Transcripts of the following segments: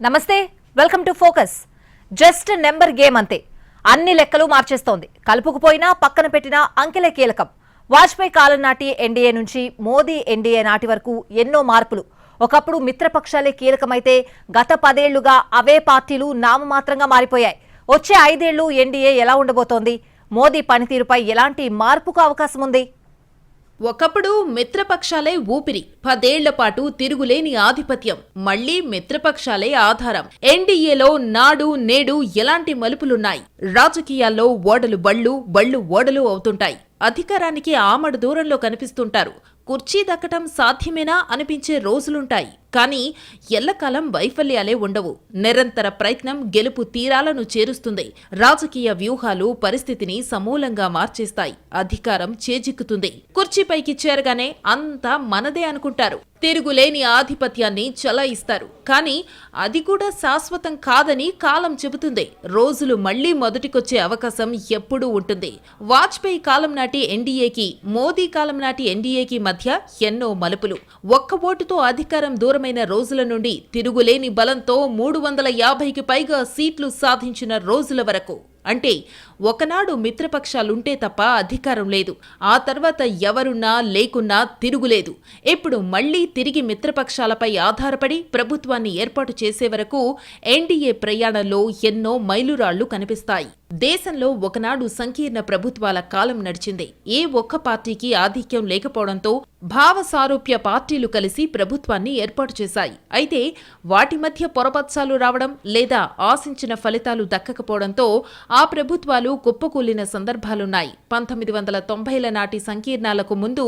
నమస్తే welcome to focus. Just number game అంతే. అన్ని లెక్కలు మార్చేస్తోంది. కలుపుకుపోయినా పక్కన పెట్టినా అంకెలే కీలకం. వాజ్పేయి కాలం నాటి ఎన్డీఏ నుంచి మోదీ ఎన్డీఏ నాటి వరకు ఎన్నో మార్పులు. ఒకప్పుడు మిత్రపక్షాలే కీలకమైతే గత పదేళ్ళుగా అవే పార్టీలు నామమాత్రంగా మారిపోయాయి. వచ్చే ఐదేళ్ళు ఎన్డీఏ ఎలా ఉండబోతోంది? మోదీ పనితీరుపై ఎలాంటి మార్పుకు అవకాశం ఉంది ఒకప్పుడు మిత్రపక్షాలే ఊపిరి పదేళ్ళ పాటు తిరుగులేని ఆధిపత్యం మళ్ళీ మిత్రపక్షాలే ఆధారం. ఎన్డీఏలో నాడు నేడు ఎలాంటి మలుపులున్నాయి? రాజకీయాల్లో ఓడలు బళ్ళు బళ్ళు ఓడలు అవుతుంటాయి. అధికారానికి ఆమడు దూరంలో కనిపిస్తుంటారు. కుర్చీ దక్కటం సాధ్యమేనా అనిపించే రోజులుంటాయి. కానీ ఎల్లకాలం వైఫల్యాలే ఉండవు. నిరంతర ప్రయత్నం గెలుపు తీరాలను చేరుస్తుంది. రాజకీయ వ్యూహాలు పరిస్థితిని సమూలంగా మార్చేస్తాయి. అధికారం చేజిక్కుతుంది. కుర్చీపైకి చేరగానే అంతా మనదే అనుకుంటారు. తిరుగులేని ఆధిపత్యాన్ని చలాయిస్తారు. కానీ అది కూడా శాశ్వతం కాదని కాలం చెబుతుంది. రోజులు మళ్ళీ మొదటికొచ్చే అవకాశం ఎప్పుడూ ఉంటుంది. వాజ్పేయి కాలం నాటి ఎన్డీఏకి మోదీ కాలం నాటి ఎన్డీఏకి మధ్య ఎన్నో మలుపులు. ఒక్క ఓటుతో అధికారం దూరం దూరమైన రోజుల నుండి తిరుగులేని బలంతో మూడు వందల యాభైకి పైగా సీట్లు సాధించిన రోజుల వరకు. అంటే ఒకనాడు మిత్రపక్షాలుంటే తప్ప అధికారం లేదు. ఆ తర్వాత ఎవరున్నా లేకున్నా తిరుగులేదు. ఇప్పుడు మళ్ళీ తిరిగి మిత్రపక్షాలపై ఆధారపడి ప్రభుత్వాన్ని ఏర్పాటు చేసే వరకు ఎన్డీఏ ప్రయాణంలో ఎన్నో మైలురాళ్ళు కనిపిస్తాయి. దేశంలో ఒకనాడు సంకీర్ణ ప్రభుత్వాల కాలం నడిచింది. ఏ ఒక్క పార్టీకి ఆధిక్యం లేకపోవడంతో భావ సారూప్య పార్టీలు కలిసి ప్రభుత్వాన్ని ఏర్పాటు చేశాయి. అయితే వాటి మధ్య పొరపత్సాలు రావడం లేదా ఆశించిన ఫలితాలు దక్కకపోవడంతో ఆ ప్రభుత్వాలు కుప్పకూలిన సందర్భాలున్నాయి. పంతొమ్మిది వందల తొంభైల నాటి సంకీర్ణాలకు ముందు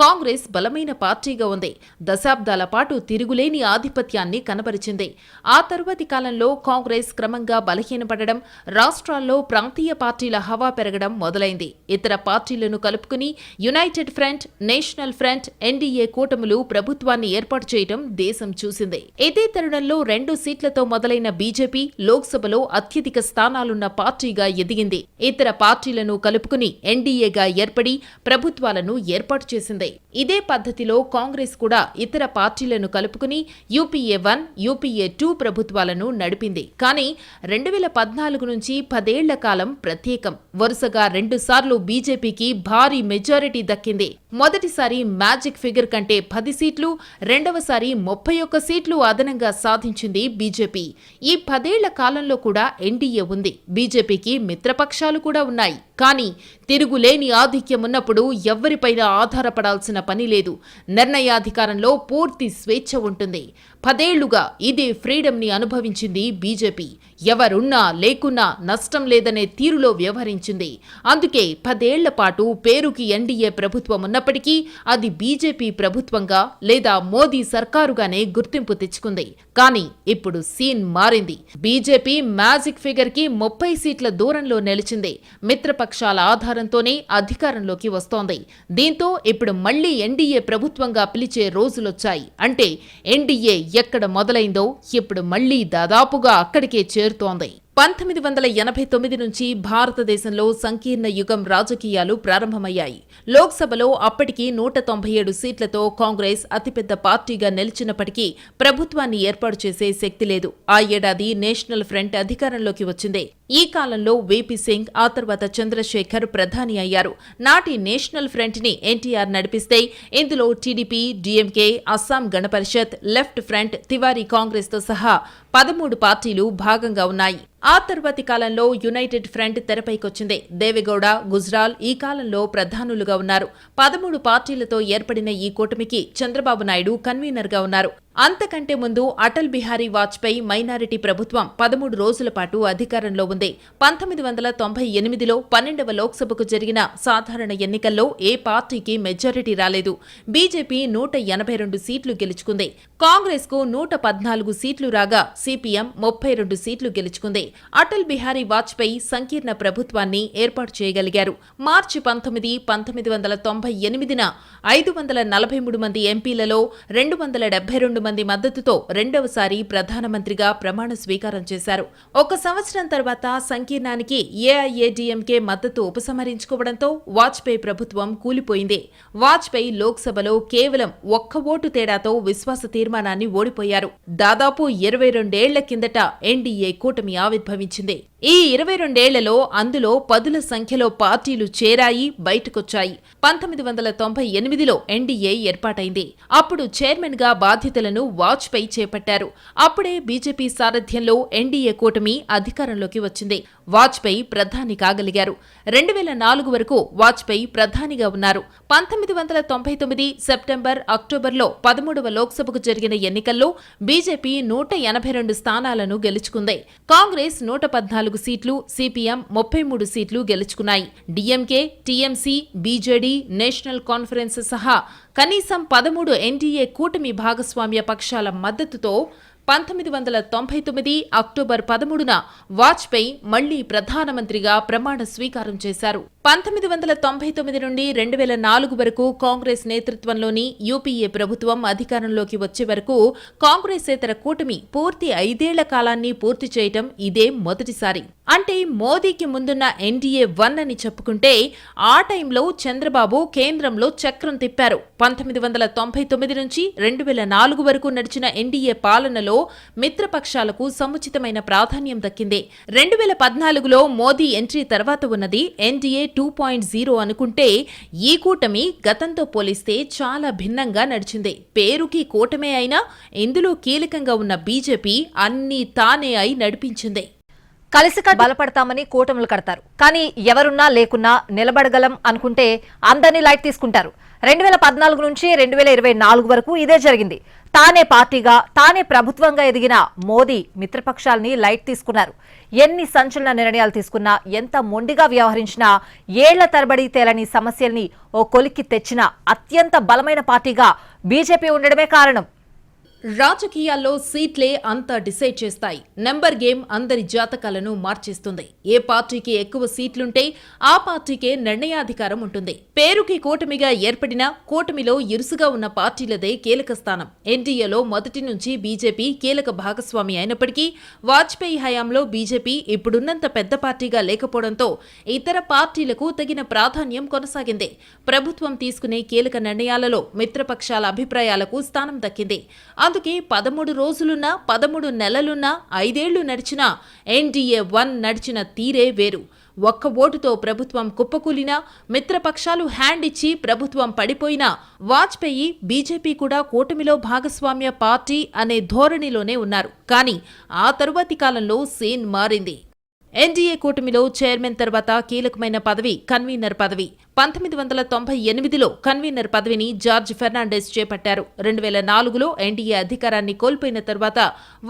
కాంగ్రెస్ బలమైన పార్టీగా ఉంది. దశాబ్దాల పాటు తిరుగులేని ఆధిపత్యాన్ని కనబరిచింది. ఆ తరువాతి కాలంలో కాంగ్రెస్ క్రమంగా బలహీనపడడం రాష్ట్రాల్లో ప్రాంతీయ పార్టీల హవా పెరగడం మొదలైంది. ఇతర పార్టీలను కలుపుకుని united front national front NDA కూటములు ప్రభుత్వాన్ని ఏర్పాటు చేయడం దేశం చూసింది. ఇదే తరుణంలో రెండు సీట్లతో మొదలైన బీజేపీ లోక్సభలో అత్యధిక స్థానాలున్న పార్టీ పార్టీగా ఎదిగింది. ఇతర పార్టీలను కలుపుకుని ఎన్డీఏగా ఏర్పడి ప్రభుత్వాలను ఏర్పాటు చేసింది. ఇదే పద్ధతిలో కాంగ్రెస్ కూడా ఇతర పార్టీలను కలుపుకుని యూపీఏ వన్ యూపీఏ టూ ప్రభుత్వాలను నడిపింది. కానీ రెండు వేల పద్నాలుగు నుంచి పదేళ్ళ కాలం ప్రత్యేకం. వరుసగా రెండుసార్లు బీజేపీకి భారీ మెజారిటీ దక్కింది. మొదటిసారి మ్యాజిక్ ఫిగర్ కంటే పది సీట్లు రెండవసారి ముప్పై ఒక్క సీట్లు అదనంగా సాధించింది బీజేపీ. ఈ పదేళ్ళ కాలంలో కూడా ఎన్డీఏ ఉంది. బీజేపీ బీజేపీకి మిత్రపక్షాలు కూడా ఉన్నాయి. కానీ తిరుగులేని ఆధిక్యం ఉన్నప్పుడు ఎవ్వరిపైన ఆధారపడాల్సిన పని లేదు. నిర్ణయాధికారంలో పూర్తి స్వేచ్ఛ ఉంటుంది. పదేళ్ళుగా ఇదే ఫ్రీడమ్ని అనుభవించింది బీజేపీ. ఎవరున్నా లేకున్నా నష్టం లేదనే తీరులో వ్యవహరించింది. అందుకే పదేళ్ళ పాటు పేరుకి ఎన్డీఏ ప్రభుత్వం ఉన్నప్పటికీ అది బీజేపీ ప్రభుత్వంగా లేదా మోదీ సర్కారుగానే గుర్తింపు తెచ్చుకుంది. కానీ ఇప్పుడు సీన్ మారింది. బీజేపీ మ్యాజిక్ ఫిగర్కి ముప్పై సీట్ల దూరంలో నిలిచింది. పక్షాల ఆధారంతోనే అధికారంలోకి వస్తోంది. దీంతో ఇప్పుడు మళ్ళీ ఎన్డీఏ ప్రభుత్వంగా పిలిచే రోజులొచ్చాయి. అంటే ఎన్డీఏ ఎక్కడ మొదలైందో ఇప్పుడు మళ్ళీ దాదాపుగా అక్కడికే చేరుతోంది. పంతొమ్మిది వందల ఎనభై తొమ్మిది నుంచి భారతదేశంలో సంకీర్ణ యుగం రాజకీయాలు ప్రారంభమయ్యాయి. లోక్సభలో అప్పటికి నూట తొంభై ఏడు సీట్లతో కాంగ్రెస్ అతిపెద్ద పార్టీగా నిలిచినప్పటికీ ప్రభుత్వాన్ని ఏర్పాటు చేసే శక్తి లేదు. ఆ ఏడాది నేషనల్ ఫ్రంట్ అధికారంలోకి వచ్చింది. ఈ కాలంలో వీపీ సింగ్ ఆ తర్వాత చంద్రశేఖర్ ప్రధాని అయ్యారు. నాటి నేషనల్ ఫ్రంట్ని ఎన్టీఆర్ నడిపిస్తే ఇందులో TDP DMK Assam Gana Parishad left front Tiwari కాంగ్రెస్తో సహా పదమూడు పార్టీలు భాగంగా ఉన్నాయి. ఆ తర్వాతి కాలంలో యునైటెడ్ ఫ్రంట్ తెరపైకొచ్చింది. దేవెగౌడ గుజ్రాల్ ఈ కాలంలో ప్రధానులుగా ఉన్నారు. పదమూడు పార్టీలతో ఏర్పడిన ఈ కూటమికి చంద్రబాబు నాయుడు కన్వీనర్గా ఉన్నారు. అంతకంటే ముందు అటల్ బిహారీ వాజ్పేయి మైనారిటీ ప్రభుత్వం పదమూడు రోజుల పాటు అధికారంలో ఉంది. పంతొమ్మిది వందల తొంభై ఎనిమిదిలో పన్నెండవ లోక్సభకు జరిగిన సాధారణ ఎన్నికల్లో ఏ పార్టీకి మెజారిటీ రాలేదు. బీజేపీ నూట ఎనభై రెండు సీట్లు గెలుచుకుంది. కాంగ్రెస్కు నూట పద్నాలుగు సీట్లు రాగా సిపిఎం ముప్పై రెండు సీట్లు గెలుచుకుంది. అటల్ బిహారీ వాజ్పేయి సంకీర్ణ ప్రభుత్వాన్ని ఏర్పాటు చేయగలిగారు. మార్చి పంతొమ్మిది పంతొమ్మిది వందల తొంభై ఎనిమిదిన ఐదు వందల నలభై మూడు మంది ఎంపీలలో రెండు వందల డెబ్బై రెండు మంది మద్దతుతో రెండవసారి ప్రధానమంత్రిగా ప్రమాణ స్వీకారం చేశారు. ఒక సంవత్సరం తర్వాత సంకీర్ణానికి ఏఐఏడీఎంకే మద్దతు ఉపసంహరించుకోవడంతో వాజ్పేయి ప్రభుత్వం కూలిపోయింది. వాజ్పేయి లోక్సభలో కేవలం ఒక్క ఓటు తేడాతో విశ్వాస తీర్మానాన్ని ఓడిపోయారు. దాదాపు ఇరవై రెండేళ్ళ కిందట ఎన్డీఏ కూటమి ఆవిర్భవించింది. ఈ ఇరవై రెండేళ్ళలో అందులో పదుల సంఖ్యలో పార్టీలు చేరాయి బయటకొచ్చాయి. పంతొమ్మిది వందల తొంభై ఎనిమిదిలో ఎన్డీఏ ఏర్పాటైంది. అప్పుడు చైర్మన్గా బాధ్యతలను వాజ్పేయి చేపట్టారు. అప్పుడే బీజేపీ సారథ్యంలో ఎన్డీఏ కూటమి అధికారంలోకి వచ్చింది. వాజ్పేయి ప్రధాని కాగలిగారు. రెండు వేల నాలుగు వరకు వాజ్పేయి ప్రధానిగా ఉన్నారు. పంతొమ్మిది వందల తొంభై తొమ్మిది సెప్టెంబర్ అక్టోబర్లో పదమూడవ లోక్సభకు జరిగిన ఎన్నికల్లో బీజేపీ నూట ఎనభై రెండు స్థానాలను గెలుచుకుంది. కాంగ్రెస్ నూట పద్నాలుగు సీట్లు సిపిఎం ముప్పై మూడు సీట్లు గెలుచుకున్నాయి. DMK TMC BJD national conference సహా కనీసం పదమూడు ఎన్డీఏ కూటమి భాగస్వామ్య పక్షాల మద్దతుతో పంతొమ్మిది వందల తొంభై తొమ్మిది అక్టోబర్ పదమూడున వాజ్పేయి మళ్ళీ ప్రధానమంత్రిగా ప్రమాణ స్వీకారం చేశారు. పంతొమ్మిది వందల తొంభై తొమ్మిది నుండి రెండు వేల నాలుగు వరకు కాంగ్రెస్ నేతృత్వంలోని యూపీఏ ప్రభుత్వం అధికారంలోకి వచ్చే వరకు కాంగ్రెసేతర కూటమి పూర్తి ఐదేళ్ళ కాలాన్ని పూర్తి చేయటం ఇదే మొదటిసారి. అంటే మోదీకి ముందున్న ఎన్డీఏ వన్ అని చెప్పుకుంటే ఆ టైంలో చంద్రబాబు కేంద్రంలో చక్రం తిప్పారు. పంతొమ్మిది వందల తొంభై తొమ్మిది నుంచి రెండు వేల నాలుగు వరకు నడిచిన ఎన్డీఏ పాలనలో మిత్రపక్షాలకు సముచితమైన ప్రాధాన్యం దక్కింది. రెండు వేల పద్నాలుగులో మోదీ ఎంట్రీ తర్వాత ఉన్నది ఎన్డీఏ టూ పాయింట్ జీరో అనుకుంటే ఈ కూటమి గతంతో పోలిస్తే చాలా భిన్నంగా నడిచింది. పేరుకి కూటమే అయినా ఇందులో కీలకంగా ఉన్న బీజేపీ అన్నీ తానే అయి నడిపించింది. కలిసి బలపడతామని కూటములు కడతారు. కానీ ఎవరున్నా లేకున్నా నిలబడగలం అనుకుంటే అందరినీ లైట్ తీసుకుంటారు. రెండు వేల పద్నాలుగు నుంచి రెండు వేల ఇరవై నాలుగు వరకు ఇదే జరిగింది. తానే పార్టీగా తానే ప్రభుత్వంగా ఎదిగిన మోదీ మిత్రపక్షాల్ని లైట్ తీసుకున్నారు. ఎన్ని సంచలన నిర్ణయాలు తీసుకున్నా ఎంత మొండిగా వ్యవహరించినా ఏళ్ళ తరబడి తేలని సమస్యల్ని ఓ కొలిక్కి తెచ్చిన అత్యంత బలమైన పార్టీగా బీజేపీ ఉండడమే కారణం. రాజకీయాల్లో సీట్లే అంతా డిసైడ్ చేస్తాయి. నెంబర్ గేమ్ అందరి జాతకాలను మార్చేస్తుంది. ఏ పార్టీకి ఎక్కువ సీట్లుంటే ఆ పార్టీకే నిర్ణయాధికారం ఉంటుంది. పేరుకి కూటమిగా ఏర్పడిన కూటమిలో ఇరుసుగా ఉన్న పార్టీలదే కీలక స్థానం. ఎన్డీఏలో మొదటి నుంచి బీజేపీ కీలక భాగస్వామి అయినప్పటికీ వాజ్పేయి హయాంలో బీజేపీ ఇప్పుడున్నంత పెద్ద పార్టీగా లేకపోవడంతో ఇతర పార్టీలకు తగిన ప్రాధాన్యం కొనసాగింది. ప్రభుత్వం తీసుకునే కీలక నిర్ణయాలలో మిత్రపక్షాల అభిప్రాయాలకు స్థానం దక్కింది. అందుకే పదమూడు రోజులున్నా పదమూడు నెలలున్నా ఐదేళ్ళు నడిచినా ఎన్డీఏ వన్ నడిచిన తీరే వేరు. ఒక్క ఓటుతో ప్రభుత్వం కుప్పకూలినా మిత్రపక్షాలు హ్యాండ్ ఇచ్చి ప్రభుత్వం పడిపోయినా వాజ్పేయి బీజేపీ కూడా కూటమిలో భాగస్వామ్య పార్టీ అనే ధోరణిలోనే ఉన్నారు. కానీ ఆ తరువాతి కాలంలో సీన్ మారింది. ఎన్డీఏ కూటమిలో చైర్మన్ తర్వాత కీలకమైన పదవి కన్వీనర్ పదవి. పంతొమ్మిది వందల తొంభై ఎనిమిదిలో కన్వీనర్ పదవిని జార్జ్ ఫెర్నాండెస్ చేపట్టారు. రెండు వేల నాలుగులో ఎన్డీఏ అధికారాన్ని కోల్పోయిన తర్వాత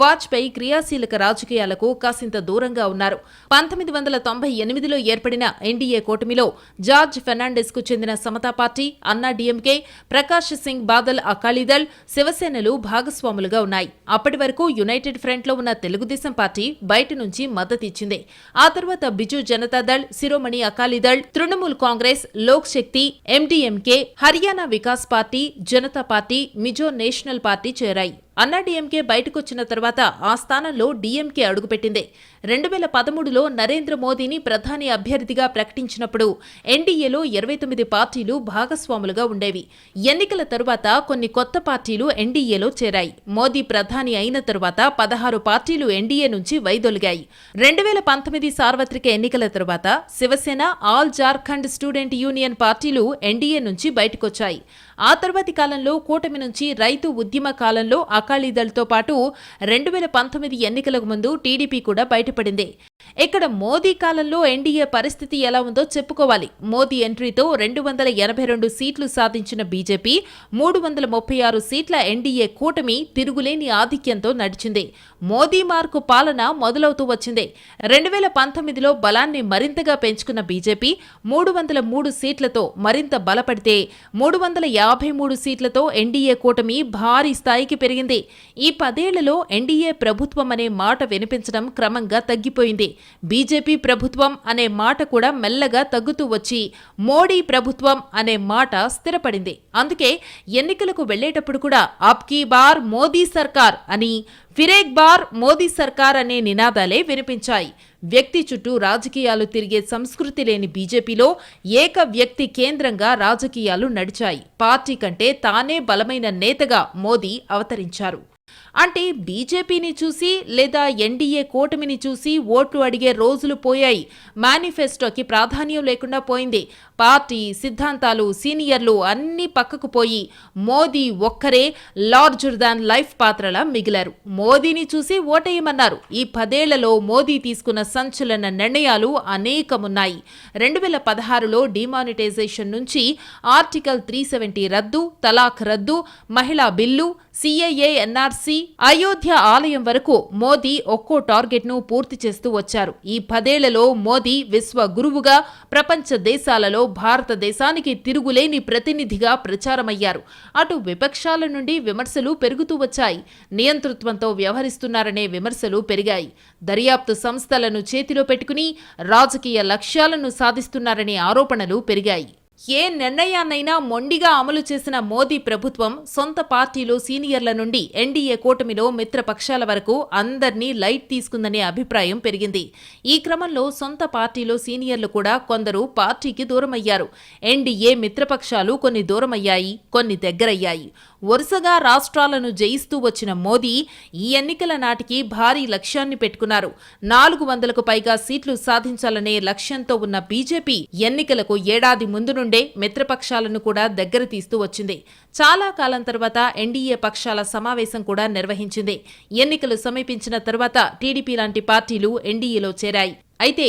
వాజ్పేయి క్రియాశీలక రాజకీయాలకు కాసింత దూరంగా ఉన్నారు. పంతొమ్మిది వందల తొంభై ఎనిమిదిలో ఏర్పడిన ఎన్డీఏ కూటమిలో జార్జ్ ఫెర్నాండెస్కు చెందిన సమతా పార్టీ అన్నా డిఎంకే ప్రకాష్ సింగ్ బాదల్ అకాలీదళ్ శివసేనలు భాగస్వాములుగా ఉన్నాయి. అప్పటి వరకు యునైటెడ్ ఫ్రంట్లో ఉన్న తెలుగుదేశం పార్టీ బయట నుంచి మద్దతిచ్చింది ఆ తర్వాత Biju Janata Dal Shiromani Akali Dal Trinamool Congress Lok Shakti MDMK Haryana Vikas party Janata party Mizo national party చేరాయి. అన్నా డీఎంకే బయటకొచ్చిన తర్వాత ఆ స్థానంలో డీఎంకే అడుగుపెట్టింది. రెండు వేల పదమూడులో నరేంద్ర మోదీని ప్రధాని అభ్యర్థిగా ప్రకటించినప్పుడు ఎన్డీఏలో ఇరవై తొమ్మిది పార్టీలు భాగస్వాములుగా ఉండేవి. ఎన్నికల తరువాత కొన్ని కొత్త పార్టీలు ఎన్డీఏలో చేరాయి. మోదీ ప్రధాని అయిన తరువాత పదహారు పార్టీలు ఎన్డీఏ నుంచి వైదొలిగాయి. రెండు వేల పంతొమ్మిది సార్వత్రిక ఎన్నికల తరువాత Shiv Sena all Jharkhand student union పార్టీలు ఎన్డీఏ నుంచి బయటకొచ్చాయి. ఆ తర్వాతి కాలంలో కూటమి నుంచి రైతు ఉద్యమ కాలంలో అకాలీదళ్తో పాటు రెండు వేల పంతొమ్మిది ఎన్నికలకు ముందు టీడీపీ కూడా బయటపడింది. ఇక్కడ మోదీ కాలంలో ఎన్డీఏ పరిస్థితి ఎలా ఉందో చెప్పుకోవాలి. మోదీ ఎంట్రీతో రెండు వందల ఎనభై రెండు సీట్లు సాధించిన బీజేపీ మూడు వందల ముప్పై ఆరు సీట్ల ఎన్డీఏ కూటమి తిరుగులేని ఆధిక్యంతో నడిచింది. మోదీ మార్కు పాలన మొదలవుతూ వచ్చింది. రెండు వేల పంతొమ్మిదిలో బలాన్ని మరింతగా పెంచుకున్న బీజేపీ మూడు వందల మూడు సీట్లతో మరింత బలపడితే మూడు వందల యాభై మూడు సీట్లతో ఎన్డీఏ కూటమి భారీ స్థాయికి పెరిగింది. ఈ పదేళ్ళలో ఎన్డీఏ ప్రభుత్వం అనే మాట వినిపించడం క్రమంగా తగ్గిపోయింది. పెరిగింది బీజేపీ ప్రభుత్వం అనే మాట కూడా మెల్లగా తగ్గుతూ వచ్చి మోడీ ప్రభుత్వం అనే మాట స్థిరపడింది. అందుకే ఎన్నికలకు వెళ్ళేటప్పుడు కూడా అబ్కీ బార్ మోదీ సర్కార్ అని ఫిరేక్ బార్ మోదీ సర్కార్ అనే నినాదాలే వినిపించాయి. వ్యక్తి చుట్టూ రాజకీయాలు తిరిగే సంస్కృతి లేని బీజేపీలో ఏక వ్యక్తి కేంద్రంగా రాజకీయాలు నడిచాయి. పార్టీ కంటే తానే బలమైన నేతగా మోదీ అవతరించారు. అంటే బీజేపీని చూసి లేదా ఎన్డీఏ కూటమిని చూసి ఓట్లు అడిగే రోజులు పోయాయి. మేనిఫెస్టోకి ప్రాధాన్యం లేకుండా పోయింది. పార్టీ సిద్ధాంతాలు సీనియర్లు అన్నీ పక్కకు పోయి మోదీ ఒక్కరే లార్జర్ దాన్ లైఫ్ పాత్రలా మిగిలారు. మోదీని చూసి ఓటేయమన్నారు. ఈ పదేళ్ళలో మోదీ తీసుకున్న సంచలన నిర్ణయాలు అనేకమున్నాయి. రెండు వేల పదహారులో డిమానిటైజేషన్ నుంచి ఆర్టికల్ త్రీ సెవెంటీ రద్దు తలాక్ రద్దు మహిళా బిల్లు సిఏఏ ఎన్ఆర్సీ అయోధ్య ఆలయం వరకు మోదీ ఒక్కో టార్గెట్ను పూర్తి చేస్తూ వచ్చారు. ఈ పదేళ్ళలో మోదీ విశ్వ గురువుగా ప్రపంచ దేశాలలో భారతదేశానికి తిరుగులేని ప్రతినిధిగా ప్రచారమయ్యారు. అటు విపక్షాల నుండి విమర్శలు పెరుగుతూ వచ్చాయి. నియంతృత్వంతో వ్యవహరిస్తున్నారనే విమర్శలు పెరిగాయి. దర్యాప్తు సంస్థలను చేతిలో పెట్టుకుని రాజకీయ లక్ష్యాలను సాధిస్తున్నారనే ఆరోపణలు పెరిగాయి. ఏ నిర్ణయాన్నైనా మొండిగా అమలు చేసిన మోదీ ప్రభుత్వం సొంత పార్టీలో సీనియర్ల నుండి ఎన్డీఏ కూటమిలో మిత్రపక్షాల వరకు అందర్నీ లైట్ తీసుకుందనే అభిప్రాయం పెరిగింది. ఈ క్రమంలో సొంత పార్టీలో సీనియర్లు కూడా కొందరు పార్టీకి దూరమయ్యారు. ఎన్డీఏ మిత్రపక్షాలు కొన్ని దూరమయ్యాయి కొన్ని దగ్గరయ్యాయి. వరుసగా రాష్ట్రాలను జయిస్తూ వచ్చిన మోదీ ఈ ఎన్నికల నాటికి భారీ లక్ష్యాన్ని పెట్టుకున్నారు. నాలుగు వందలకు పైగా సీట్లు సాధించాలనే లక్ష్యంతో ఉన్న బీజేపీ ఎన్నికలకు ఏడాది ముందు నుండే మిత్రపక్షాలను కూడా దగ్గర తీస్తూ వచ్చింది. చాలా కాలం తర్వాత ఎన్డీఏ పక్షాల సమావేశం కూడా నిర్వహించింది. ఎన్నికలు సమీపించిన తర్వాత టీడీపీ లాంటి పార్టీలు ఎన్డీఏలో చేరాయి. అయితే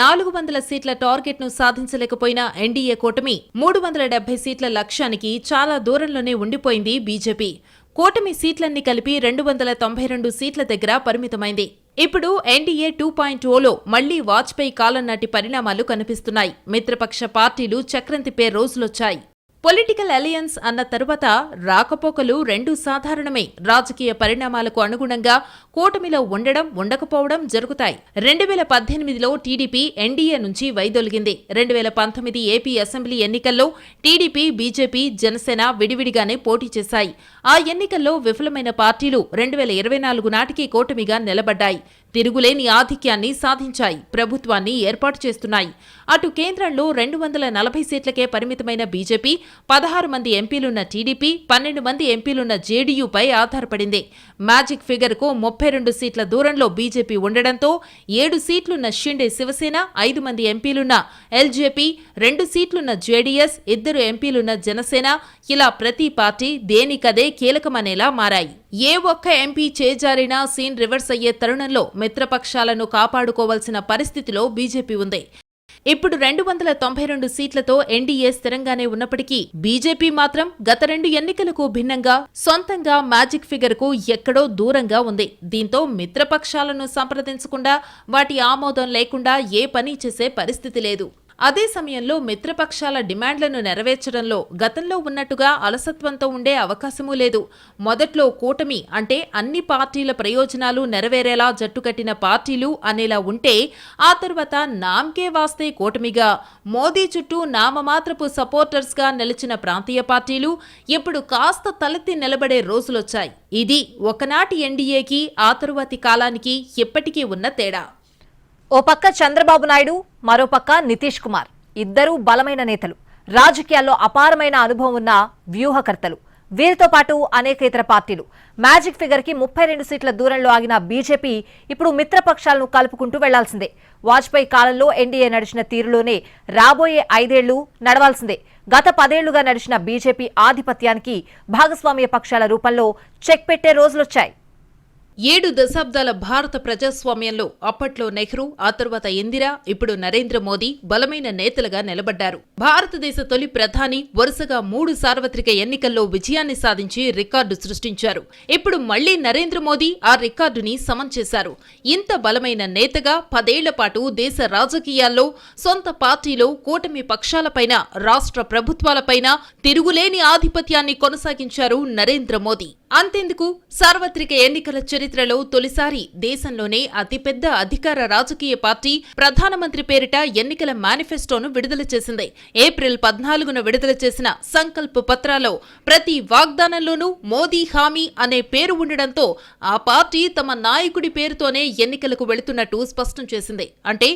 నాలుగు వందల సీట్ల టార్గెట్ను సాధించలేకపోయిన ఎన్డీఏ కూటమి మూడు వందల డెబ్బై సీట్ల లక్ష్యానికి చాలా దూరంలోనే ఉండిపోయింది బీజేపీ. కూటమి సీట్లన్నీ కలిపి రెండు వందల తొంభై రెండు సీట్ల దగ్గర పరిమితమైంది. ఇప్పుడు ఎన్డీఏ టూ పాయింట్ ఓలో మళ్ళీ వాజ్పేయి కాలం నాటి పరిణామాలు కనిపిస్తున్నాయి. మిత్రపక్ష పార్టీలు చక్రం తిప్పే రోజులొచ్చాయి. పొలిటికల్ అలయన్స్ అన్న తరువాత రాకపోకలు రెండు సాధారణమే. రాజకీయ పరిణామాలకు అనుగుణంగా కూటమిలో ఉండడం ఉండకపోవడం జరుగుతాయి. రెండు వేల పద్దెనిమిదిలో టీడీపీ ఎన్డీఏ నుంచి వైదొలిగింది. రెండు వేల పంతొమ్మిది ఏపీ అసెంబ్లీ ఎన్నికల్లో టీడీపీ బీజేపీ జనసేన విడివిడిగానే పోటీ చేశాయి. ఆ ఎన్నికల్లో విఫలమైన పార్టీలు రెండు వేల ఇరవై నాలుగు నాటికి కూటమిగా నిలబడ్డాయి. తిరుగులేని ఆధిక్యాన్ని సాధించాయి. ప్రభుత్వాన్ని ఏర్పాటు చేస్తున్నాయి. అటు కేంద్రంలో రెండు వందల నలభై సీట్లకే పరిమితమైన బీజేపీ పదహారు మంది ఎంపీలున్న టీడీపీ పన్నెండు మంది ఎంపీలున్న జేడీయూపై ఆధారపడింది. మ్యాజిక్ ఫిగర్కు ముప్పై రెండు సీట్ల దూరంలో బీజేపీ ఉండడంతో ఏడు సీట్లున్న షిండే శివసేన ఐదు మంది ఎంపీలున్న ఎల్జేపీ రెండు సీట్లున్న జేడీఎస్ ఇద్దరు ఎంపీలున్న జనసేన ఇలా ప్రతి పార్టీ దేనికదే కీలకమనేలా మారాయి. ఏ ఒక్క ఎంపీ చేజారినా సీన్ రివర్స్ అయ్యే తరుణంలో మిత్రపక్షాలను కాపాడుకోవాల్సిన పరిస్థితిలో బీజేపీ ఉంది. ఇప్పుడు రెండు వందల తొంభై రెండు సీట్లతో ఎన్డీఏ స్థిరంగానే ఉన్నప్పటికీ బీజేపీ మాత్రం గత రెండు ఎన్నికలకు భిన్నంగా సొంతంగా మ్యాజిక్ ఫిగర్కు ఎక్కడో దూరంగా ఉంది. దీంతో మిత్రపక్షాలను సంప్రదించకుండా వాటి ఆమోదం లేకుండా ఏ పని చేసే పరిస్థితి లేదు. అదే సమయంలో మిత్రపక్షాల డిమాండ్లను నెరవేర్చడంలో గతంలో ఉన్నట్టుగా అలసత్వంతో ఉండే అవకాశమూ లేదు. మొదట్లో కూటమి అంటే అన్ని పార్టీల ప్రయోజనాలు నెరవేరేలా జట్టుకట్టిన పార్టీలు అనేలా ఉంటే ఆ తర్వాత నామ్కే వాస్తే కూటమిగా మోదీ చుట్టూ నామమాత్రపు సపోర్టర్స్గా నిలిచిన ప్రాంతీయ పార్టీలు ఇప్పుడు కాస్త తలెత్తి నిలబడే రోజులొచ్చాయి. ఇది ఒకనాటి ఎన్డీఏకి ఆ తరువాతి కాలానికి ఎప్పటికీ ఉన్న తేడా. ఓ పక్క చంద్రబాబు నాయుడు మరో పక్క నితీష్ కుమార్. ఇద్దరూ బలమైన నేతలు. రాజకీయాల్లో అపారమైన అనుభవం ఉన్న వ్యూహకర్తలు. వీరితో పాటు అనేక ఇతర పార్టీలు. మ్యాజిక్ ఫిగర్కి ముప్పై రెండు సీట్ల దూరంలో ఆగిన బీజేపీ ఇప్పుడు మిత్రపక్షాలను కలుపుకుంటూ వెళ్ళాల్సిందే. వాజ్పేయి కాలంలో ఎన్డీఏ నడిచిన తీరులోనే రాబోయే ఐదేళ్ళు నడవాల్సిందే. గత పదేళ్ళుగా నడిచిన బీజేపీ ఆధిపత్యానికి భాగస్వామ్య పక్షాల రూపంలో చెక్ పెట్టే రోజులొచ్చాయి. ఏడు దశాబ్దాల భారత ప్రజాస్వామ్యంలో అప్పట్లో నెహ్రూ ఆ తర్వాత ఇందిరా ఇప్పుడు నరేంద్ర మోదీ బలమైన నేతలుగా నిలబడ్డారు. భారతదేశ తొలి ప్రధాని వరుసగా మూడు సార్వత్రిక ఎన్నికల్లో విజయాన్ని సాధించి రికార్డు సృష్టించారు. ఇప్పుడు మళ్ళీ నరేంద్ర మోదీ ఆ రికార్డుని సమం చేశారు. ఇంత బలమైన నేతగా పదేళ్ళ పాటు దేశ రాజకీయాల్లో సొంత పార్టీలో కూటమి పక్షాలపైన రాష్ట్ర ప్రభుత్వాలపైన తిరుగులేని ఆధిపత్యాన్ని కొనసాగించారు నరేంద్ర మోదీ. అంతెందుకు? సార్వత్రిక ఎన్నికల చరిత్ర చరిత్రలో తొలిసారి దేశంలోనే అతిపెద్ద అధికార రాజకీయ పార్టీ ప్రధానమంత్రి పేరిట ఎన్నికల మేనిఫెస్టోను విడుదల చేసింది. ఏప్రిల్ పద్నాలుగున విడుదల చేసిన సంకల్ప పత్రాలో ప్రతి వాగ్దానంలోనూ మోదీ హామీ అనే పేరు ఉండడంతో ఆ పార్టీ తమ నాయకుడి పేరుతోనే ఎన్నికలకు వెళుతున్నట్టు స్పష్టం చేసింది. అంటే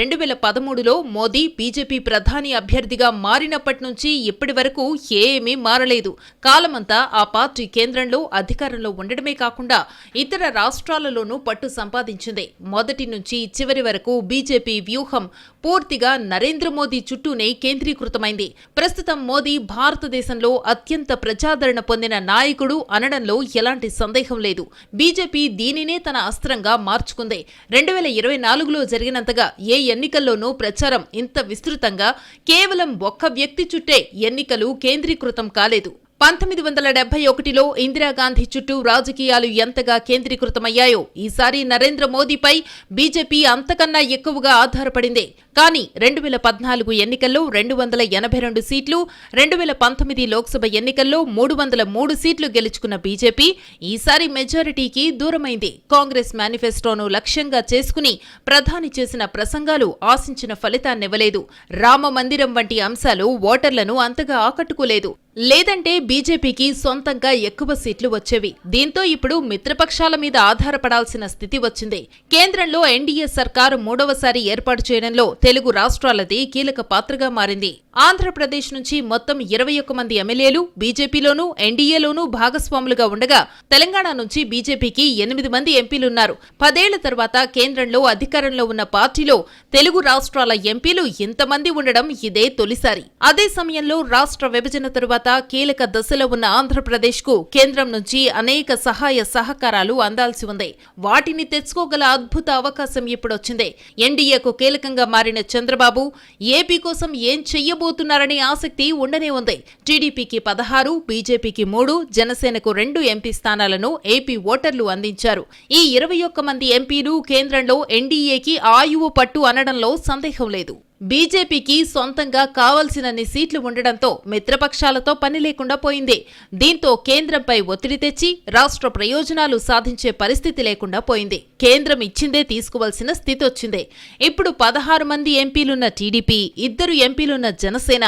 రెండు వేల పదమూడులో మోదీ బీజేపీ ప్రధాని అభ్యర్థిగా మారినప్పటి నుంచి ఇప్పటి వరకు ఏమీ మారలేదు. కాలమంతా ఆ పార్టీ కేంద్రంలో అధికారంలో ఉండడమే కాకుండా ఇతర రాష్ట్రాలలోనూ పట్టు సంపాదించింది. మొదటి నుంచి చివరి వరకు బీజేపీ వ్యూహం పూర్తిగా నరేంద్ర మోదీ చుట్టూనే కేంద్రీకృతమైంది. ప్రస్తుతం మోదీ భారతదేశంలో అత్యంత ప్రజాదరణ పొందిన నాయకుడు అనడంలో ఎలాంటి సందేహం లేదు. బీజేపీ దీనినే తన అస్త్రంగా మార్చుకుంది. రెండు వేల ఇరవై నాలుగులో జరిగినంతగా ఏ ఎన్నికల్లోనూ ప్రచారం ఇంత విస్తృతంగా కేవలం ఒక్క వ్యక్తి చుట్టే ఎన్నికలు కేంద్రీకృతం కాలేదు. పంతొమ్మిది వందల డెబ్బై ఒకటిలో ఇందిరాగాంధీ చుట్టూ రాజకీయాలు ఎంతగా కేంద్రీకృతమయ్యాయో ఈసారి నరేంద్ర మోదీపై బీజేపీ అంతకన్నా ఎక్కువగా ఆధారపడింది. కానీ రెండు వేల పద్నాలుగు ఎన్నికల్లో రెండు వందల ఎనభై రెండు సీట్లు రెండు వేల పంతొమ్మిది లోక్సభ ఎన్నికల్లో మూడు వందల మూడు సీట్లు గెలుచుకున్న బీజేపీ ఈసారి మెజారిటీకి దూరమైంది. కాంగ్రెస్ మేనిఫెస్టోను లక్ష్యంగా చేసుకుని ప్రధాని చేసిన ప్రసంగాలు ఆశించిన ఫలితాన్నివ్వలేదు రామ మందిరం వంటి అంశాలు ఓటర్లను అంతగా ఆకట్టుకోలేదు. లేదంటే బీజేపీకి సొంతంగా ఎక్కువ సీట్లు వచ్చేవి. దీంతో ఇప్పుడు మిత్రపక్షాల మీద ఆధారపడాల్సిన స్థితి వచ్చింది. కేంద్రంలో ఎన్డీఏ సర్కారు మూడవసారి ఏర్పాటు చేయడంలో తెలుగు రాష్ట్రాలది కీలక పాత్రగా మారింది. ఆంధ్రప్రదేశ్ నుంచి మొత్తం ఇరవై ఒక్క మంది ఎమ్మెల్యేలు బీజేపీలోనూ ఎన్డీఏలోనూ భాగస్వాములుగా ఉండగా తెలంగాణ నుంచి బీజేపీకి ఎనిమిది మంది ఎంపీలున్నారు. పదేళ్ళ తర్వాత కేంద్రంలో అధికారంలో ఉన్న పార్టీలో తెలుగు రాష్ట్రాల ఎంపీలు ఇంతమంది ఉండడం ఇదే తొలిసారి. అదే సమయంలో రాష్ట్ర విభజన తరువాత కీలక దశలో ఉన్న ఆంధ్రప్రదేశ్కు కేంద్రం నుంచి అనేక సహాయ సహకారాలు అందాల్సి ఉంది. వాటిని తెచ్చుకోగల అద్భుత అవకాశం ఇప్పుడొచ్చింది. ఎన్డీఏకు కీలకంగా మారిన చంద్రబాబు ఏపీ కోసం ఏం చెయ్యబోతున్నారనే ఆసక్తి ఉండనే ఉంది. టీడీపీకి పదహారు బీజేపీకి మూడు జనసేనకు రెండు ఎంపీ స్థానాలను ఏపీ ఓటర్లు అందించారు. ఈ ఇరవై ఒక్క మంది ఎంపీలు కేంద్రంలో ఎన్డీఏకి ఆయువు పట్టు అనడంలో సందేహం లేదు. బీజేపీకి సొంతంగా కావలసినన్ని సీట్లు ఉండడంతో మిత్రపక్షాలతో పని లేకుండా పోయింది. దీంతో కేంద్రంపై ఒత్తిడి తెచ్చి రాష్ట్ర ప్రయోజనాలు సాధించే పరిస్థితి లేకుండా పోయింది. కేంద్రం ఇచ్చిందే తీసుకోవాల్సిన స్థితి వచ్చిందే. ఇప్పుడు పదహారు మంది ఎంపీలున్న టీడీపీ ఇద్దరు ఎంపీలున్న జనసేన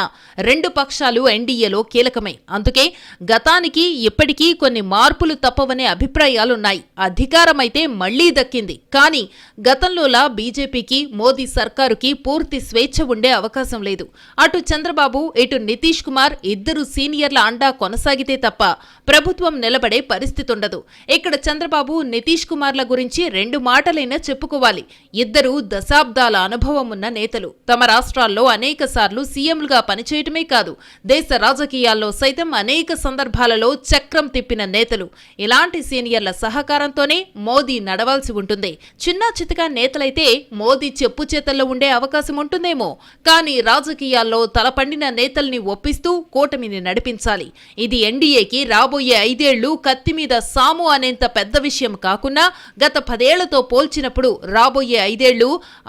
రెండు పక్షాలు ఎన్డీఏలో కీలకమే. అందుకే గతానికి ఇప్పటికీ కొన్ని మార్పులు తప్పవనే అభిప్రాయాలున్నాయి. అధికారమైతే మళ్ళీ దక్కింది. కానీ గతంలోలా బీజేపీకి మోదీ సర్కారుకి పూర్తి స్వేచ్ఛ ఉండే అవకాశం లేదు. అటు చంద్రబాబు ఇటు నితీష్ కుమార్ ఇద్దరు సీనియర్ల అండా కొనసాగితే తప్ప ప్రభుత్వం నిలబడే పరిస్థితి ఉండదు ఇక్కడ చంద్రబాబు నితీష్ కుమార్ల గురించి రెండు మాటలైనా చెప్పుకోవాలి. ఇద్దరు దశాబ్దాల అనుభవం ఉన్న నేతలు. తమ రాష్ట్రాల్లో అనేక సార్లు సీఎంలుగా పనిచేయటమే కాదు దేశ రాజకీయాల్లో సైతం అనేక సందర్భాలలో చక్రం తిప్పిన నేతలు. ఇలాంటి సీనియర్ల సహకారంతోనే మోదీ నడవాల్సి ఉంటుంది. చిన్న చితకా నేతలైతే మోదీ చెప్పు చేతల్లో ఉండే అవకాశం ఉంటుందేమో. కానీ రాజకీయాల్లో తలపండిన నేతల్ని ఒప్పిస్తూ కూటమిని నడిపించాలి. ఇది ఎన్డీఏకి రాబోయే ఐదేళ్ళు కత్తి మీద సాము అనేంత పెద్ద విషయం కాకున్నా గత పదే పదేళ్ళతో పోల్చినప్పుడు రాబోయే ఐదేళ్ళు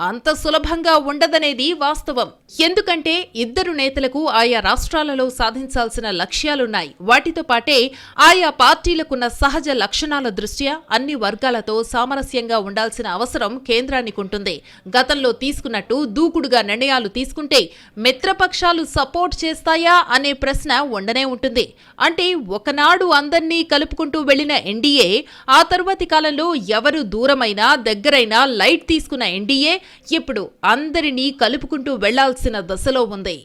అంత సులభంగా ఉండదనేది వాస్తవం. ఎందుకంటే ఇద్దరు నేతలకు ఆయా రాష్ట్రాలలో సాధించాల్సిన లక్ష్యాలున్నాయి. వాటితో పాటే ఆయా పార్టీలకున్న సహజ లక్షణాల దృష్ట్యా అన్ని వర్గాలతో సామరస్యంగా ఉండాల్సిన అవసరం కేంద్రానికి ఉంటుంది. గతంలో తీసుకున్నట్టు దూకుడుగా నిర్ణయాలు తీసుకుంటే మిత్రపక్షాలు సపోర్ట్ చేస్తాయా అనే ప్రశ్న ఉండనే ఉంటుంది. అంటే ఒకనాడు అందర్నీ కలుపుకుంటూ వెళ్ళిన ఎన్డీఏ ఆ తరువాతి కాలంలో ఎవరు దూరం దూరమైనా దగ్గరైనా లైట్ తీసుకున్న ఎన్డీఏ ఇప్పుడు అందరినీ కలుపుకుంటూ వెళ్ళాల్సిన దశలో ఉంది.